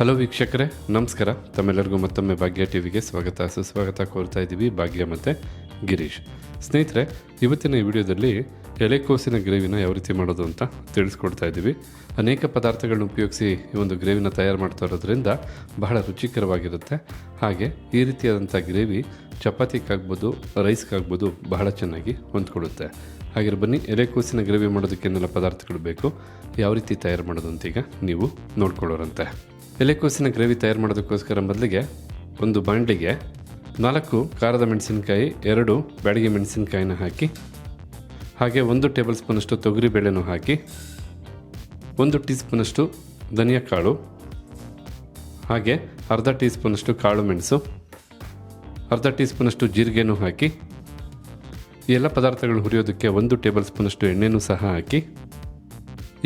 Hello ವೀಕ್ಷಕರೇ, ನಮಸ್ಕಾರ. ತಮ್ಮೆಲ್ಲರಿಗೂ ಮತ್ತೊಮ್ಮೆ ಭಾಗ್ಯ ಟಿವಿಗೆ ಸ್ವಾಗತ. ಸುಸ್ವಾಗತ ಕೋರ್ತಾ ಇದ್ದೀವಿ ಭಾಗ್ಯ ಮತ್ತು ಗಿರೀಶ್. ಸ್ನೇಹಿತರೆ, ಇವತ್ತಿನ ಈ ವಿಡಿಯೋದಲ್ಲಿ ಎಲೆಕೋಸಿನ ಗ್ರೇವಿನ ಯಾವ ರೀತಿ ಮಾಡೋದು ಅಂತ ತಿಳಿಸ್ಕೊಡ್ತಾ ಇದ್ದೀವಿ. ಅನೇಕ ಪದಾರ್ಥಗಳನ್ನ ಉಪಯೋಗಿಸಿ ಈ ಒಂದು ಗ್ರೇವಿನ ತಯಾರು ಮಾಡ್ತಾ ಇರೋದ್ರಿಂದ ಬಹಳ ರುಚಿಕರವಾಗಿರುತ್ತೆ. ಹಾಗೆ ಈ ರೀತಿಯಾದಂಥ ಗ್ರೇವಿ ಚಪಾತಿಗಾಗ್ಬೋದು, ರೈಸ್ಗಾಗ್ಬೋದು ಬಹಳ ಚೆನ್ನಾಗಿ ಹೊಂದ್ಕೊಡುತ್ತೆ ಹಾಗೆ ಬನ್ನಿ ಎಲೆಕೋಸಿನ ಗ್ರೇವಿ ಮಾಡೋದಕ್ಕೆ ಏನೆಲ್ಲ ಪದಾರ್ಥಗಳು ಬೇಕು, ಯಾವ ರೀತಿ ತಯಾರು ಮಾಡೋದು ಅಂತ ಈಗ ನೀವು ನೋಡ್ಕೊಳ್ಳೋರಂತೆ. ಎಲೆಕೋಸಿನ ಗ್ರೇವಿ ತಯಾರು ಮಾಡೋದಕ್ಕೋಸ್ಕರ ಮೊದಲಿಗೆ ಒಂದು ಬಾಣಲಿಗೆ ನಾಲ್ಕು ಖಾರದ ಮೆಣಸಿನಕಾಯಿ, ಎರಡು ಬ್ಯಾಡಿಗೆ ಮೆಣಸಿನಕಾಯಿನ ಹಾಕಿ, ಹಾಗೆ ಒಂದು ಟೇಬಲ್ ಸ್ಪೂನಷ್ಟು ತೊಗರಿಬೇಳೆನೂ ಹಾಕಿ, ಒಂದು ಟೀ ಸ್ಪೂನಷ್ಟು ಧನಿಯಾ ಕಾಳು, ಹಾಗೆ ಅರ್ಧ ಟೀ ಸ್ಪೂನಷ್ಟು ಕಾಳು ಮೆಣಸು, ಅರ್ಧ ಟೀ ಸ್ಪೂನಷ್ಟು ಜೀರಿಗೆನೂ ಹಾಕಿ ಎಲ್ಲ ಪದಾರ್ಥಗಳು ಹುರಿಯೋದಕ್ಕೆ ಒಂದು ಟೇಬಲ್ ಸ್ಪೂನಷ್ಟು ಎಣ್ಣೆನೂ ಸಹ ಹಾಕಿ,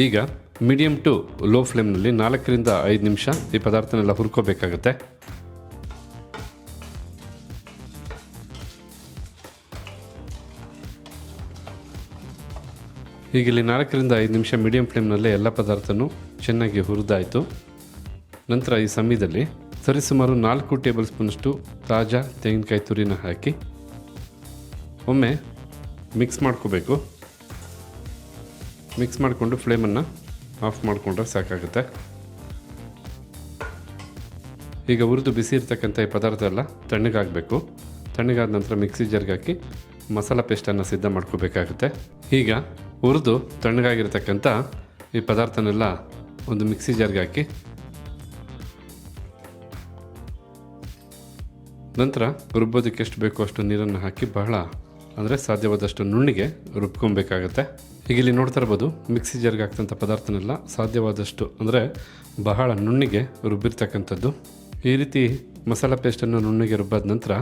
ಈಗ ಮೀಡಿಯಮ್ ಟು ಲೋ ಫ್ಲೇಮ್ನಲ್ಲಿ ನಾಲ್ಕರಿಂದ ಐದು ನಿಮಿಷ ಈ ಪದಾರ್ಥನೆಲ್ಲ ಹುರ್ಕೋಬೇಕಾಗುತ್ತೆ. ಈಗ ಇಲ್ಲಿ ನಾಲ್ಕರಿಂದ ಐದು ನಿಮಿಷ ಮೀಡಿಯಂ ಫ್ಲೇಮ್ನಲ್ಲೇ ಎಲ್ಲ ಪದಾರ್ಥನೂ ಚೆನ್ನಾಗಿ ಹುರಿದಾಯಿತು. ನಂತರ ಈ ಸಮಯದಲ್ಲಿ ಸರಿಸುಮಾರು ನಾಲ್ಕು ಟೇಬಲ್ ಸ್ಪೂನಷ್ಟು ತಾಜಾ ತೆಂಗಿನಕಾಯಿ ತುರಿನ ಹಾಕಿ ಒಮ್ಮೆ ಮಿಕ್ಸ್ ಮಾಡ್ಕೋಬೇಕು. ಮಿಕ್ಸ್ ಮಾಡಿಕೊಂಡು ಫ್ಲೇಮನ್ನು ಆಫ್ ಮಾಡಿಕೊಂಡ್ರೆ ಸಾಕಾಗುತ್ತೆ. ಈಗ ಹುರಿದು ಬಿಸಿ ಇರ್ತಕ್ಕಂಥ ಈ ಪದಾರ್ಥ ಎಲ್ಲ ತಣ್ಣಗಾಗಬೇಕು ತಣ್ಣಗಾದ ನಂತರ ಮಿಕ್ಸಿ ಜಾರ್ಗೆ ಹಾಕಿ ಮಸಾಲ ಪೇಸ್ಟನ್ನು ಸಿದ್ಧ ಮಾಡ್ಕೋಬೇಕಾಗುತ್ತೆ. ಈಗ ಹುರಿದು ತಣ್ಣಗಾಗಿರ್ತಕ್ಕಂಥ ಈ ಪದಾರ್ಥನೆಲ್ಲ ಒಂದು ಮಿಕ್ಸಿ ಜಾರ್ಗೆ ಹಾಕಿ ನಂತರ ರುಬ್ಬೋದಕ್ಕೆ ಎಷ್ಟು ಬೇಕೋ ಅಷ್ಟು ನೀರನ್ನು ಹಾಕಿ ಬಹಳ ಅಂದರೆ ಸಾಧ್ಯವಾದಷ್ಟು ನುಣ್ಣಿಗೆ ರುಬ್ಕೊಬೇಕಾಗತ್ತೆ. ಈಗ ಇಲ್ಲಿ ನೋಡ್ತಾ ಇರ್ಬೋದು, ಮಿಕ್ಸಿ ಜರ್ಗೆ ಹಾಕ್ತಂಥ ಪದಾರ್ಥನೆಲ್ಲ ಸಾಧ್ಯವಾದಷ್ಟು ಅಂದರೆ ಬಹಳ ನುಣ್ಣಿಗೆ ರುಬ್ಬಿರ್ತಕ್ಕಂಥದ್ದು. ಈ ರೀತಿ ಮಸಾಲ ಪೇಸ್ಟನ್ನು ನುಣ್ಣಿಗೆ ರುಬ್ಬಾದ ನಂತರ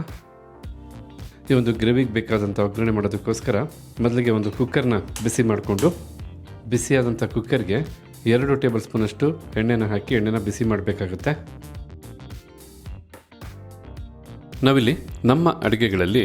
ಈ ಒಂದು ಗ್ರೇವಿಗೆ ಬೇಕಾದಂಥ ಒಗ್ಗರಣೆ ಮಾಡೋದಕ್ಕೋಸ್ಕರ ಮೊದಲಿಗೆ ಒಂದು ಕುಕ್ಕರ್ನ ಬಿಸಿ ಮಾಡಿಕೊಂಡು, ಬಿಸಿಯಾದಂಥ ಕುಕ್ಕರ್ಗೆ ಎರಡು ಟೇಬಲ್ ಸ್ಪೂನಷ್ಟು ಎಣ್ಣೆನ ಹಾಕಿ ಎಣ್ಣೆನ ಬಿಸಿ ಮಾಡಬೇಕಾಗುತ್ತೆ. ನಾವಿಲ್ಲಿ ನಮ್ಮ ಅಡುಗೆಗಳಲ್ಲಿ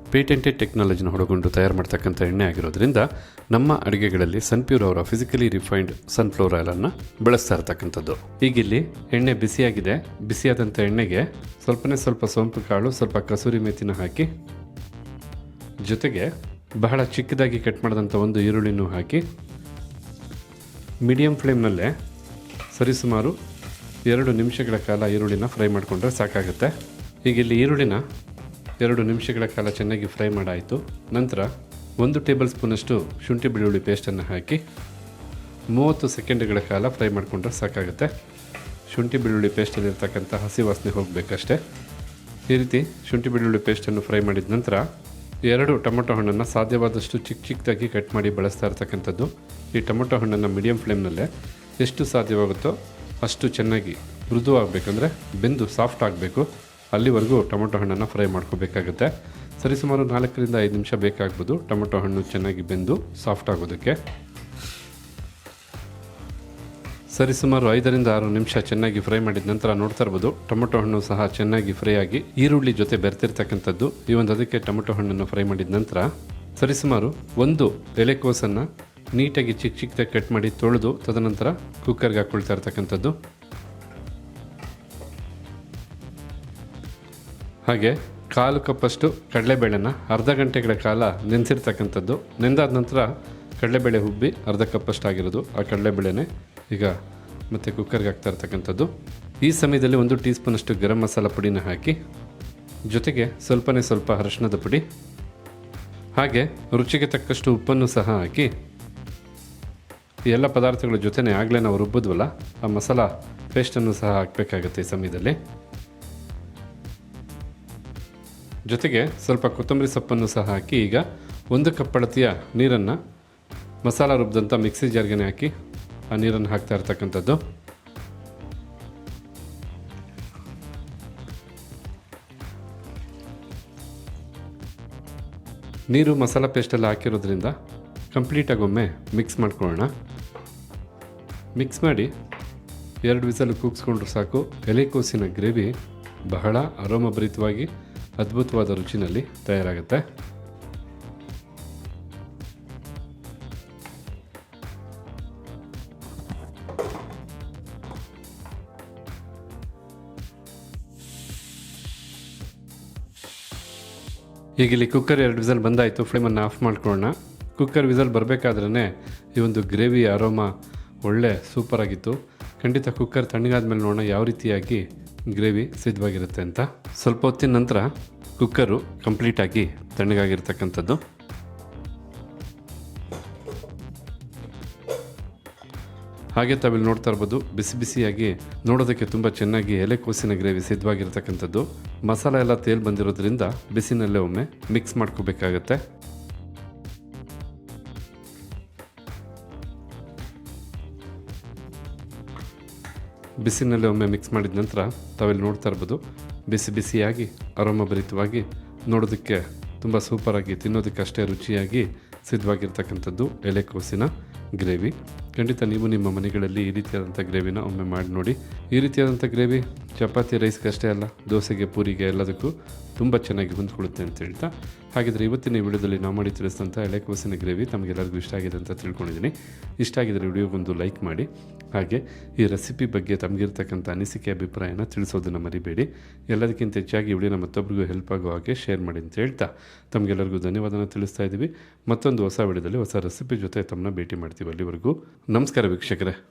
ಪೇಟೆಂಟೆಡ್ ಟೆಕ್ನಾಲಜಿನ ಹೊಡಗೊಂಡು ತಯಾರು ಮಾಡ್ತಕ್ಕಂಥ ಎಣ್ಣೆ ಆಗಿರೋದ್ರಿಂದ ನಮ್ಮ ಅಡುಗೆಗಳಲ್ಲಿ ಸನ್ಪ್ಯೂರ್ ಅವರ ಫಿಸಿಕಲಿ ರಿಫೈನ್ಡ್ ಸನ್ಫ್ಲವರ್ ಆಯಿಲನ್ನು ಬಳಸ್ತಾ ಇರತಕ್ಕಂಥದ್ದು. ಈಗಿಲ್ಲಿ ಎಣ್ಣೆ ಬಿಸಿಯಾಗಿದೆ. ಬಿಸಿಯಾದಂಥ ಎಣ್ಣೆಗೆ ಸ್ವಲ್ಪನೇ ಸ್ವಲ್ಪ ಸೋಂಪು ಕಾಳು, ಸ್ವಲ್ಪ ಕಸೂರಿ ಮೇತಿನ ಹಾಕಿ, ಜೊತೆಗೆ ಬಹಳ ಚಿಕ್ಕದಾಗಿ ಕಟ್ ಮಾಡಿದಂಥ ಒಂದು ಈರುಳ್ಳಿನೂ ಹಾಕಿ ಮೀಡಿಯಂ ಫ್ಲೇಮ್ನಲ್ಲೇ ಸರಿಸುಮಾರು ಎರಡು ನಿಮಿಷಗಳ ಕಾಲ ಈರುಳ್ಳಿನ ಫ್ರೈ ಮಾಡಿಕೊಂಡ್ರೆ ಸಾಕಾಗುತ್ತೆ. ಈಗ ಇಲ್ಲಿ ಈರುಳ್ಳಿನ ಎರಡು ನಿಮಿಷಗಳ ಕಾಲ ಚೆನ್ನಾಗಿ ಫ್ರೈ ಮಾಡಾಯಿತು. ನಂತರ ಒಂದು ಟೇಬಲ್ ಸ್ಪೂನಷ್ಟು ಶುಂಠಿ ಬೆಳ್ಳುಳ್ಳಿ ಪೇಸ್ಟನ್ನು ಹಾಕಿ ಮೂವತ್ತು ಸೆಕೆಂಡ್ಗಳ ಕಾಲ ಫ್ರೈ ಮಾಡಿಕೊಂಡ್ರೆ ಸಾಕಾಗುತ್ತೆ. ಶುಂಠಿ ಬೆಳ್ಳುಳ್ಳಿ ಪೇಸ್ಟಲ್ಲಿರ್ತಕ್ಕಂಥ ಹಸಿ ವಾಸನೆ ಹೋಗಬೇಕಷ್ಟೇ. ಈ ರೀತಿ ಶುಂಠಿ ಬೆಳ್ಳುಳ್ಳಿ ಪೇಸ್ಟನ್ನು ಫ್ರೈ ಮಾಡಿದ ನಂತರ ಎರಡು ಟೊಮೊಟೊ ಹಣ್ಣನ್ನು ಸಾಧ್ಯವಾದಷ್ಟು ಚಿಕ್ಕ ಚಿಕ್ಕದಾಗಿ ಕಟ್ ಮಾಡಿ ಬಳಸ್ತಾ ಇರ್ತಕ್ಕಂಥದ್ದು. ಈ ಟೊಮೊಟೊ ಹಣ್ಣನ್ನು ಮೀಡಿಯಂ ಫ್ಲೇಮ್ನಲ್ಲೇ ಎಷ್ಟು ಸಾಧ್ಯವಾಗುತ್ತೋ ಅಷ್ಟು ಚೆನ್ನಾಗಿ ಮೃದುವಾಗಬೇಕಂದ್ರೆ ಬೆಂದು ಸಾಫ್ಟ್ ಆಗಬೇಕು. ಅಲ್ಲಿವರೆಗೂ ಟೊಮೊಟೊ ಹಣ್ಣನ್ನು ಫ್ರೈ ಮಾಡ್ಕೋಬೇಕಾಗುತ್ತೆ. ಸರಿಸುಮಾರು ನಾಲ್ಕರಿಂದ ಐದು ನಿಮಿಷ ಬೇಕಾಗ್ಬೋದು. ಟೊಮೊಟೊ ಹಣ್ಣು ಚೆನ್ನಾಗಿ ಬೆಂದು ಸಾಫ್ಟ್ ಆಗೋದಕ್ಕೆ. ಸರಿಸುಮಾರು ಐದರಿಂದ ಆರು ನಿಮಿಷ ಚೆನ್ನಾಗಿ ಫ್ರೈ ಮಾಡಿದ ನಂತರ ನೋಡ್ತಾ ಇರ್ಬೋದು, ಟೊಮೊಟೊ ಹಣ್ಣು ಸಹ ಚೆನ್ನಾಗಿ ಫ್ರೈ ಆಗಿ ಈರುಳ್ಳಿ ಜೊತೆ ಬೆರೆತಿರ್ತಕ್ಕಂಥದ್ದು. ಈ ಒಂದು ಅದಕ್ಕೆ ಟೊಮೊಟೊ ಹಣ್ಣನ್ನು ಫ್ರೈ ಮಾಡಿದ ನಂತರ ಸರಿಸುಮಾರು ಒಂದು ಎಲೆಕೋಸನ್ನು ನೀಟಾಗಿ ಚಿಕ್ಕ ಚಿಕ್ಕದಾಗಿ ಕಟ್ ಮಾಡಿ ತೊಳೆದು ತದನಂತರ ಕುಕ್ಕರ್ಗೆ ಹಾಕ್ಕೊಳ್ತಾ ಇರ್ತಕ್ಕಂಥದ್ದು. ಹಾಗೆ ಕಾಲು ಕಪ್ಪಷ್ಟು ಕಡಲೆಬೇಳೆನ ಅರ್ಧ ಗಂಟೆಗಳ ಕಾಲ ನೆನೆಸಿರ್ತಕ್ಕಂಥದ್ದು. ನೆಂದಾದ ನಂತರ ಕಡಲೆಬೇಳೆ ಹುಬ್ಬಿ ಅರ್ಧ ಕಪ್ಪಷ್ಟು ಆಗಿರೋದು. ಆ ಕಡಲೆಬೇಳೆನೇ ಈಗ ಮತ್ತೆ ಕುಕ್ಕರ್ಗೆ ಹಾಕ್ತಾ ಇರ್ತಕ್ಕಂಥದ್ದು. ಈ ಸಮಯದಲ್ಲಿ ಒಂದು ಟೀ ಸ್ಪೂನಷ್ಟು ಗರಂ ಮಸಾಲ ಪುಡಿನ ಹಾಕಿ ಜೊತೆಗೆ ಸ್ವಲ್ಪನೇ ಸ್ವಲ್ಪ ಅರಶಿಣದ ಪುಡಿ. ಹಾಗೆ ರುಚಿಗೆ ತಕ್ಕಷ್ಟು ಉಪ್ಪನ್ನು ಸಹ ಹಾಕಿ ಎಲ್ಲ ಪದಾರ್ಥಗಳ ಜೊತೆನೇ ಆಗಲೇ ನಾವು ರುಬ್ಬಿದ್ವಲ್ಲ, ಆ ಮಸಾಲ ಪೇಸ್ಟನ್ನು ಸಹ ಹಾಕಬೇಕಾಗುತ್ತೆ ಈ ಸಮಯದಲ್ಲಿ. ಜೊತೆಗೆ ಸ್ವಲ್ಪ ಕೊತ್ತಂಬರಿ ಸೊಪ್ಪನ್ನು ಸಹ ಹಾಕಿ ಈಗ ಒಂದು ಕಪ್ಪಳತಿಯ ನೀರನ್ನು ಮಸಾಲ ರುಬ್ಬಿದಂಥ ಮಿಕ್ಸಿ ಜಾರ್ಗೆ ಹಾಕಿ ಆ ನೀರನ್ನು ಹಾಕ್ತಾ ಇರ್ತಕ್ಕಂಥದ್ದು. ನೀರು ಮಸಾಲ ಪೇಸ್ಟೆಲ್ಲ ಹಾಕಿರೋದ್ರಿಂದ ಕಂಪ್ಲೀಟಾಗಿ ಒಮ್ಮೆ ಮಿಕ್ಸ್ ಮಾಡ್ಕೊಳ್ಳೋಣ. ಮಿಕ್ಸ್ ಮಾಡಿ ಎರಡು ವಿಸಲು ಕೂಗಿಸ್ಕೊಂಡ್ರು ಸಾಕು. ಎಲೆಕೋಸಿನ ಗ್ರೇವಿ ಬಹಳ ಅರೋಮಭರಿತವಾಗಿ ಅದ್ಭುತವಾದ ರುಚಿನಲ್ಲಿ ತಯಾರಾಗುತ್ತೆ. ಈಗ ಇಲ್ಲಿ ಕುಕ್ಕರ್ ಎರಡು ವಿಸಲ್ ಬಂದಾಯಿತು ಫ್ಲೇಮನ್ನು ಆಫ್ ಮಾಡ್ಕೊಳ್ಳೋಣ. ಕುಕ್ಕರ್ ವಿಸಲ್ ಬರಬೇಕಾದ್ರೇ ಈ ಒಂದು ಗ್ರೇವಿ ಅರೋಮಾ ಒಳ್ಳೆ ಸೂಪರಾಗಿತ್ತು ಖಂಡಿತ ಕುಕ್ಕರ್ ತಣ್ಣಗಾದ ಮೇಲೆ ನೋಡೋಣ ಯಾವ ರೀತಿಯಾಗಿ ಗ್ರೇವಿ ಸಿದ್ಧವಾಗಿರುತ್ತೆ ಅಂತ ಸ್ವಲ್ಪ ಹೊತ್ತಿನ ನಂತರ ಕುಕ್ಕರು ಕಂಪ್ಲೀಟಾಗಿ ತಣ್ಣಗಾಗಿರ್ತಕ್ಕಂಥದ್ದು. ಹಾಗೆ ತಾವಿಲ್ಲಿ ನೋಡ್ತಾ ಇರ್ಬೋದು, ಬಿಸಿ ಬಿಸಿಯಾಗಿ ನೋಡೋದಕ್ಕೆ ತುಂಬ ಚೆನ್ನಾಗಿ ಎಲೆಕೋಸಿನ ಗ್ರೇವಿ ಸಿದ್ಧವಾಗಿರ್ತಕ್ಕಂಥದ್ದು. ಮಸಾಲ ಎಲ್ಲ ತೇಲ್ ಬಂದಿರೋದ್ರಿಂದ ಬಿಸಿನಲ್ಲೇ ಒಮ್ಮೆ ಮಿಕ್ಸ್ ಮಾಡ್ಕೋಬೇಕಾಗತ್ತೆ. ಬಿಸಿನಲ್ಲೇ ಒಮ್ಮೆ ಮಿಕ್ಸ್ ಮಾಡಿದ ನಂತರ ತಾವಿಲ್ಲಿ ನೋಡ್ತಾ ಇರ್ಬೋದು. ಬಿಸಿ ಬಿಸಿಯಾಗಿ, ಆರೋಮಭರಿತವಾಗಿ ನೋಡೋದಕ್ಕೆ ತುಂಬ ಸೂಪರಾಗಿ ತಿನ್ನೋದಕ್ಕೆ ಅಷ್ಟೇ ರುಚಿಯಾಗಿ ಸಿದ್ಧವಾಗಿರ್ತಕ್ಕಂಥದ್ದು ಎಲೆಕೋಸಿನ ಗ್ರೇವಿ. ಖಂಡಿತ ನೀವು ನಿಮ್ಮ ಮನೆಗಳಲ್ಲಿ ಈ ರೀತಿಯಾದಂಥ ಗ್ರೇವಿನ ಒಮ್ಮೆ ಮಾಡಿ ನೋಡಿ. ಈ ರೀತಿಯಾದಂಥ ಗ್ರೇವಿ, ಚಪಾತಿ, ರೈಸ್ಗೆ ಅಷ್ಟೇ ಅಲ್ಲ, ದೋಸೆಗೆ, ಪೂರಿಗೆ ಎಲ್ಲದಕ್ಕೂ ತುಂಬ ಚೆನ್ನಾಗಿ ಹೊಂದ್ಕೊಳ್ಳುತ್ತೆ ಅಂತ ಹೇಳ್ತಾ. ಹಾಗಿದ್ರೆ ಇವತ್ತಿನ ವಿಡಿಯೋದಲ್ಲಿ ನಾವು ಮಾಡಿ ತಿಳಿಸಿದಂಥ ಎಲೆಕೋಸಿನ ಗ್ರೇವಿ ತಮಗೆಲ್ಲರಿಗೂ ಇಷ್ಟ ಆಗಿದೆ ಅಂತ ತಿಳ್ಕೊಂಡಿದ್ದೀನಿ. ಇಷ್ಟ ಆಗಿದ್ರೆ ವಿಡಿಯೋಗೊಂದು ಲೈಕ್ ಮಾಡಿ. ಹಾಗೆ ಈ ರೆಸಿಪಿ ಬಗ್ಗೆ ತಮಗಿರ್ತಕ್ಕಂಥ ಅನಿಸಿಕೆ, ಅಭಿಪ್ರಾಯನ ತಿಳಿಸೋದನ್ನು ಮರಿಬೇಡಿ. ಎಲ್ಲದಕ್ಕಿಂತ ಹೆಚ್ಚಾಗಿ ವಿಡಿಯೋನ ಮತ್ತೊಬ್ಬರಿಗೂ ಹೆಲ್ಪ್ ಆಗೋ ಹಾಗೆ ಶೇರ್ ಮಾಡಿ ಅಂತ ಹೇಳ್ತಾ. ತಮಗೆಲ್ಲರಿಗೂ ಧನ್ಯವಾದನ ತಿಳಿಸ್ತಾ ಇದ್ದೀವಿ. ಮತ್ತೊಂದು ಹೊಸ ವಿಡಿಯೋದಲ್ಲಿ ಹೊಸ ರೆಸಿಪಿ ಜೊತೆ ತಮ್ಮನ್ನ ಭೇಟಿ ಮಾಡ್ತೀವಿ ಅಲ್ಲಿವರೆಗೂ. ನಮಸ್ಕಾರ ವೀಕ್ಷಕರೇ.